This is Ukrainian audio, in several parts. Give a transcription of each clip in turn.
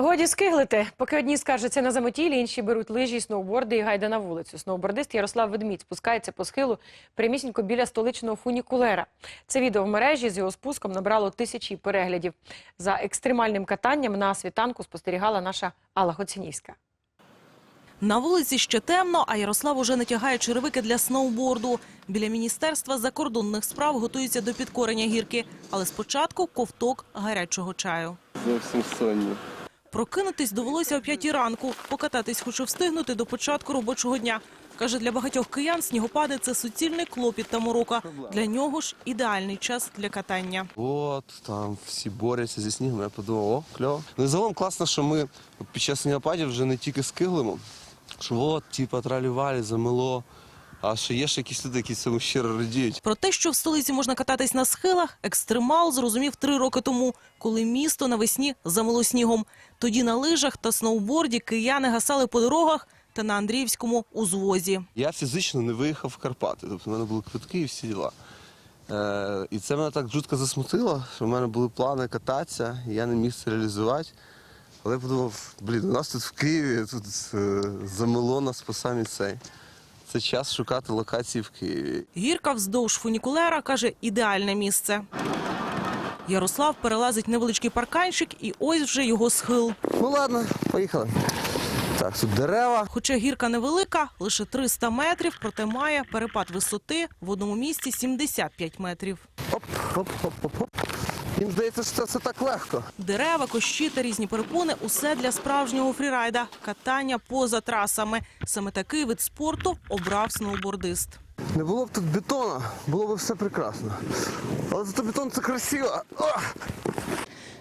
Годі скиглити. Поки одні скаржаться на заметілі, інші беруть лижі, сноуборди і гайда на вулицю. Сноубордист Ярослав Ведмідь спускається по схилу прямісінько біля столичного фунікулера. Це відео в мережі з його спуском набрало тисячі переглядів. За екстремальним катанням на світанку спостерігала наша Алла Гоцінівська. На вулиці ще темно, а Ярослав уже натягає черевики для сноуборду. Біля міністерства закордонних справ готується до підкорення гірки, але спочатку ковток гарячого чаю. Зовсім сонні. Прокинутись довелося о п'ятій ранку. Покататись хочу встигнути до початку робочого дня. Каже, для багатьох киян снігопади – це суцільний клопіт та морока. Для нього ж ідеальний час для катання. От там всі борються зі снігом. Я подумав, о, кльово. Ну, і загалом класно, що ми під час снігопадів вже не тільки скиглимо, що от, типа, тралювалі, замело. А що є ще якісь люди, які цьому щиро радіють. Про те, що в столиці можна кататись на схилах, екстремал зрозумів три роки тому, коли місто навесні замило снігом. Тоді на лижах та сноуборді кияни гасали по дорогах та на Андріївському узвозі. Я фізично не виїхав в Карпати. Тобто в мене були квитки і всі діла. Е, і це мене так жутко засмутило, що в мене були плани кататися, і я не міг це реалізувати. Але я подумав, блін, у нас тут в Києві тут е, замело нас по самі цей. Це час шукати локації в Києві. Гірка вздовж фунікулера, каже, ідеальне місце. Ярослав перелазить невеличкий парканчик і ось вже його схил. Ну ладно, поїхали. Так, тут дерева. Хоча гірка невелика, лише 300 метрів, проте має перепад висоти в одному місці 75 метрів. Оп, оп, оп, оп, оп. Їм здається, що це так легко. Дерева, кощі та різні перепони – усе для справжнього фрірайда – катання поза трасами. Саме такий вид спорту обрав сноубордист. Не було б тут бетону, було б все прекрасно. Але зато бетон це красиво. Ох!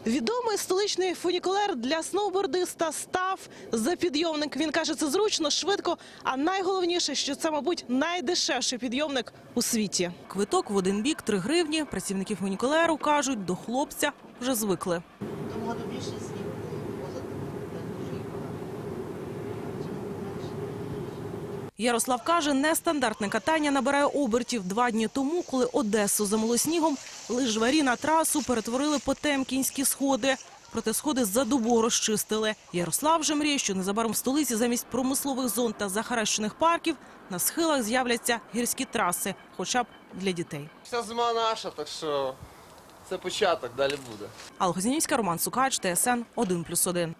Відомий столичний фунікулер для сноубордиста став за підйомник. Він каже, це зручно, швидко, а найголовніше, що це, мабуть, найдешевший підйомник у світі. Квиток в один бік – 3 гривні. Працівники фунікулеру кажуть, до хлопця вже звикли. Думала, більше Ярослав каже, нестандартне катання набирає обертів. Два дні тому, коли Одесу замило снігом, лижварі на трасу перетворили потемкінські сходи. Проте сходи за добу розчистили. Ярослав же мріє, що незабаром в столиці замість промислових зон та захаращених парків на схилах з'являться гірські траси, хоча б для дітей. Вся зима наша, так що це початок, далі буде. Алла Хозінівська, Роман Сукач, ТСН 1+,1.